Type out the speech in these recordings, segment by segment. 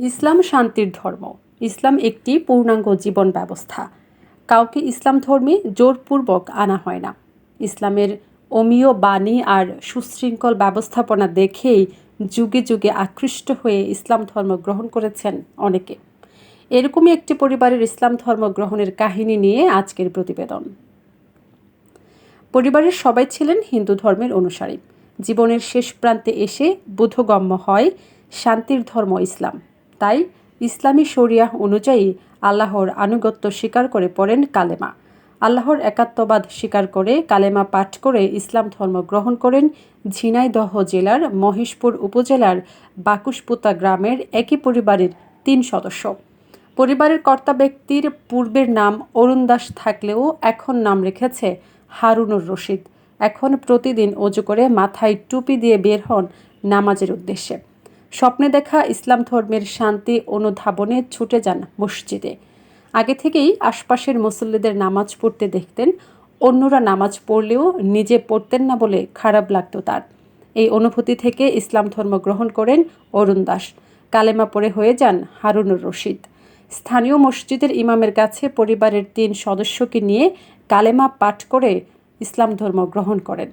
ইসলাম শান্তির ধর্ম। ইসলাম একটি পূর্ণাঙ্গ জীবন ব্যবস্থা। কাউকে ইসলাম ধর্মে জোরপূর্বক আনা হয় না। ইসলামের অমীয় বাণী আর সুশৃঙ্খল ব্যবস্থাপনা দেখেই যুগে যুগে আকৃষ্ট হয়ে ইসলাম ধর্ম গ্রহণ করেছেন অনেকে। এরকমই একটি পরিবারের ইসলাম ধর্ম গ্রহণের কাহিনী নিয়ে আজকের প্রতিবেদন। পরিবারের সবাই ছিলেন হিন্দু ধর্মের অনুসারী। জীবনের শেষ প্রান্তে এসে বোধগম্য হয় শান্তির ধর্ম ইসলাম। তাই ইসলামী শরিয়াহ অনুযায়ী আল্লাহর আনুগত্য স্বীকার করে পড়েন কালেমা। আল্লাহর একাত্মবাদ স্বীকার করে কালেমা পাঠ করে ইসলাম ধর্ম গ্রহণ করেন ঝিনাইদহ জেলার মহেশপুর উপজেলার বাকুশপুতা গ্রামের একই পরিবারের তিন সদস্য। পরিবারের কর্তা ব্যক্তির পূর্বের নাম অরুণ দাস থাকলেও এখন নাম রেখেছে হারুনুর রশিদ। এখন প্রতিদিন অজু করে মাথায় টুপি দিয়ে বের হন নামাজের উদ্দেশ্যে। স্বপ্নে দেখা ইসলাম ধর্মের শান্তি অনুধাবনে ছুটে যান মসজিদে। আগে থেকেই আশপাশের মুসল্লিদের নামাজ পড়তে দেখতেন, অন্যরা নামাজ পড়লেও নিজে পড়তেন না বলে খারাপ লাগত তার। এই অনুভূতি থেকে ইসলাম ধর্ম গ্রহণ করেন অরুণ দাস। কালেমা পড়ে হয়ে যান হারুনুর রশিদ। স্থানীয় মসজিদের ইমামের কাছে পরিবারের তিন সদস্যকে নিয়ে কালেমা পাঠ করে ইসলাম ধর্ম গ্রহণ করেন।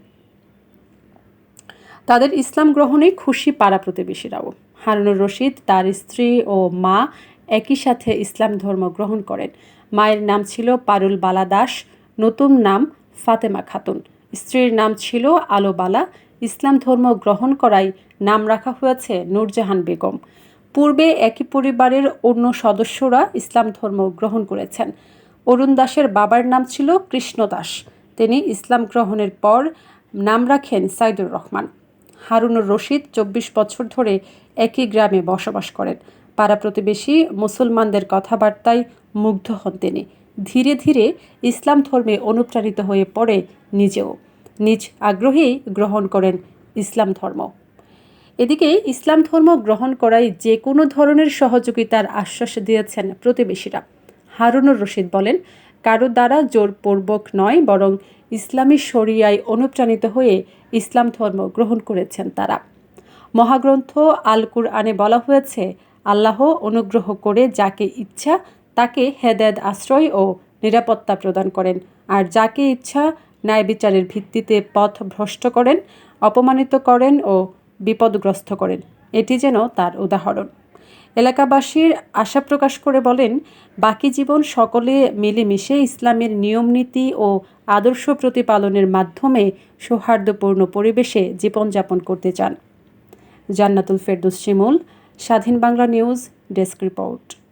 তাদের ইসলাম গ্রহণে খুশি পাড়া প্রতিবেশীরাও। হারুনুর রশিদ, তার স্ত্রী ও মা একই সাথে ইসলাম ধর্ম গ্রহণ করেন। মায়ের নাম ছিল পারুল বালা দাস, নতুন নাম ফাতেমা খাতুন। স্ত্রীর নাম ছিল আলো বালা। ইসলাম ধর্ম গ্রহণ করায় নাম রাখা হয়েছে নূরজাহান বেগম। পূর্বে একই পরিবারের অন্য সদস্যরা ইসলাম ধর্ম গ্রহণ করেছেন। অরুণ দাসের বাবার নাম ছিল কৃষ্ণ দাস। তিনি ইসলাম গ্রহণের পর নাম রাখেন সাইদুর রহমান। হারুনুর রশিদ চব্বিশ বছর ধরে একই গ্রামে বসবাস করেন। পাড়া প্রতিবেশী মুসলমানদের কথাবার্তায় মুগ্ধ হন তিনি। ধীরে ধীরে ইসলাম ধর্মে অনুপ্রাণিত হয়ে পড়ে নিজেও। নিজ আগ্রহেই গ্রহণ করেন ইসলাম ধর্ম। এদিকে ইসলাম ধর্ম গ্রহণ করায় যে কোনো ধরনের সহযোগিতার আশ্বাস দিয়েছেন প্রতিবেশীরা। হারুনুর রশিদ বলেন কারও দ্বারা জোরপূর্বক নয়, বরং ইসলামী শরিয়ায় অনুপ্রাণিত হয়ে ইসলাম ধর্ম গ্রহণ করেছেন তারা। মহাগ্রন্থ আল কুরআনে বলা হয়েছে, আল্লাহ অনুগ্রহ করে যাকে ইচ্ছা তাকে হেদায়ত, আশ্রয় ও নিরাপত্তা প্রদান করেন। আর যাকে ইচ্ছা ন্যায় বিচারের ভিত্তিতে পথ ভ্রষ্ট করেন, অপমানিত করেন ও বিপদগ্রস্ত করেন। এটি যেন তার উদাহরণ। এলাকাবাসীর আশা প্রকাশ করে বলেন, বাকি জীবন সকলে মিলেমিশে ইসলামের নিয়মনীতি ও আদর্শ প্রতিপালনের মাধ্যমে সৌহার্দ্যপূর্ণ পরিবেশে জীবনযাপন করতে চান। জান্নাতুল ফেরদুস শিমুল, স্বাধীন বাংলা নিউজ ডেস্ক রিপোর্ট।